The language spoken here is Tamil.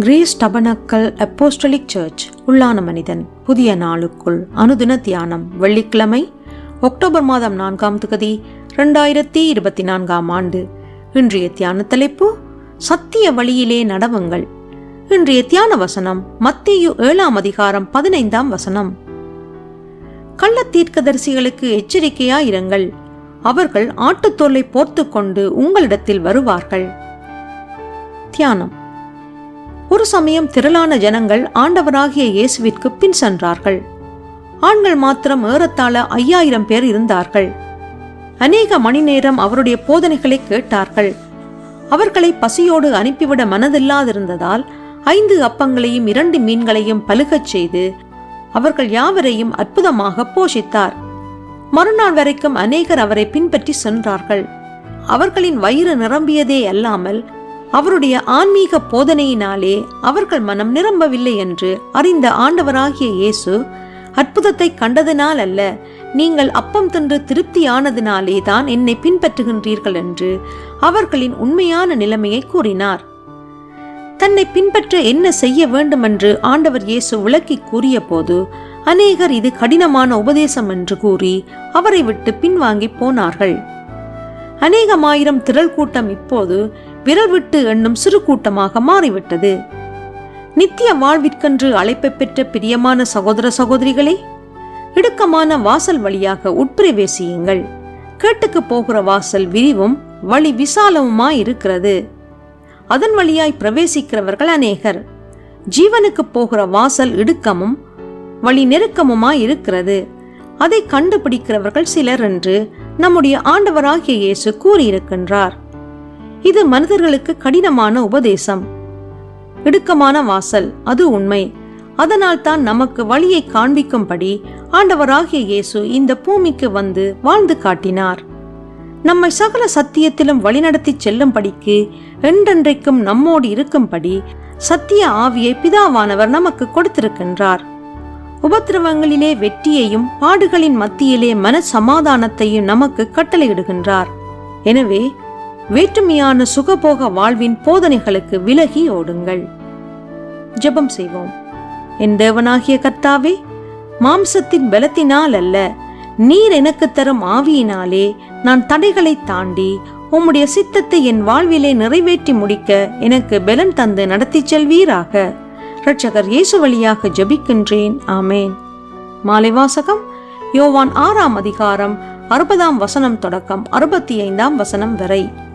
கிரீஸ் டபனக்கல் அப்போஸ்டலிக் சர்ச் உள்ளான மனிதன் புதிய நாளுக்குள் அனுதின தியானம் வெள்ளிக்கிழமை அக்டோபர் மாதம் நான்காம் தேதி ரெண்டாயிரத்தி இருபத்தி நான்காம் ஆண்டு. இன்றைய தியான தலைப்பு சத்திய வழியிலே நடவுங்கள். இன்றைய தியான வசனம் மத்திய ஏழாம் அதிகாரம் பதினைந்தாம் வசனம். கள்ள தீர்க்கதரிசிகளுக்கு எச்சரிக்கையாயிருங்கள். அவர்கள் ஆட்டுத்தோலை போர்த்து கொண்டு உங்களிடத்தில் வருவார்கள். தியானம். ஒரு சமயம் திரளான ஜனங்கள் ஆண்டவராகிய இயேசுவிற்கு பின் சென்றார்கள். ஆண்கள் மாத்திரம் ஏறத்தாழ ஐயாயிரம் பேர் இருந்தார்கள். அநேக மணி நேரம் அவருடைய போதனைகளை கேட்டார்கள். அவர்களை பசியோடு அனுப்பிவிட மனதில்லாதிருந்ததால் ஐந்து அப்பங்களையும் இரண்டு மீன்களையும் பழுகச் செய்து அவர்கள் யாவரையும் அற்புதமாக போஷித்தார். மறுநாள் வரைக்கும் அநேகர் அவரை பின்பற்றி சென்றார்கள். அவர்களின் வயிறு நிரம்பியதே அல்லாமல் அவருடைய ஆன்மீக போதனையினாலே அவர்கள் மனம் நிரம்பவில்லை என்று அறிந்த ஆண்டவராகிய இயேசு அற்புதத்தை கண்டதினால் அல்ல நீங்கள் அப்பம் தின்று திருப்தியானதினாலே தான் என்னை பின்பற்றுகின்றீர்கள் என்று அவர்களின் உண்மையான நிலைமையை கூறினார். தன்னை பின்பற்ற என்ன செய்ய வேண்டுமென்று ஆண்டவர் இயேசு விளக்கி கூறிய போது அநேகர் இது கடினமான உபதேசம் என்று கூறி அவரை விட்டு பின்வாங்கி போனார்கள். அநேகமாயிரம் திரள் கூட்டம் இப்போது விரல் விட்டு எண்ணும் சிறு கூட்டமாக மாறிவிட்டது. நித்திய வாழ்விற்கென்று அழைப்பை பெற்ற பிரியமான சகோதர சகோதரிகளே இடுக்கமான வாசல் வழியாக உட்பிரவேசியுங்கள். கேட்டுக்கு போகிற வாசல் விரிவும் வழி விசாலமுமாய் இருக்கிறது அதன் வழியாய் பிரவேசிக்கிறவர்கள் அநேகர். ஜீவனுக்கு போகிற வாசல் இடுக்கமும் வழி நெருக்கமுமாய் இருக்கிறது அதை கண்டுபிடிக்கிறவர்கள் சிலர் என்று நம்முடைய ஆண்டவராகிய இயேசு கூறியிருக்கின்றார். இது மனிதர்களுக்கு கடினமான உபதேசம். இடுக்கமான வாசல் அது உண்மை. அதனால் தான் நமக்கு வழியை காண்பிக்கும்படி ஆண்டவராகிய இயேசு இந்த பூமிக்கு வந்து வாழ்ந்து காட்டினார். நம்மை சகல சத்தியத்திலும் வழிநடத்தி செல்லும்படிக்கு என்றென்றைக்கும் நம்மோடு இருக்கும்படி சத்திய ஆவியை பிதாவானவர் நமக்கு கொடுத்திருக்கின்றார். உபத்திரவங்களிலே வெற்றியையும் பாடுகளின் மத்தியிலே மன சமாதானத்தையும் நமக்கு கட்டளையிடுகின்றார். எனவே வேற்றுமையான சுகபோக வாழ்வின் போதனைகளுக்கு விலகி ஓடுங்கள். ஜெபம் செய்வோம். என் தேவனாகிய கர்த்தாவே மாம்சத்தின் பலத்தினால் அல்ல நீர் எனக்கு தரும் ஆவியினாலே நான் தடைகளை தாண்டி உம்முடைய சித்தத்தை என் வாழ்விலே நிறைவேற்றி முடிக்க எனக்கு பலன் தந்து நடத்திச் செல்வீராக. இரட்சகர் இயேசு வழியாக ஜெபிக்கின்றேன். ஆமேன். மாலை வாசகம் யோவான் ஆறாம் அதிகாரம் அறுபதாம் வசனம் தொடக்கம் அறுபத்தி ஐந்தாம் வசனம் வரை.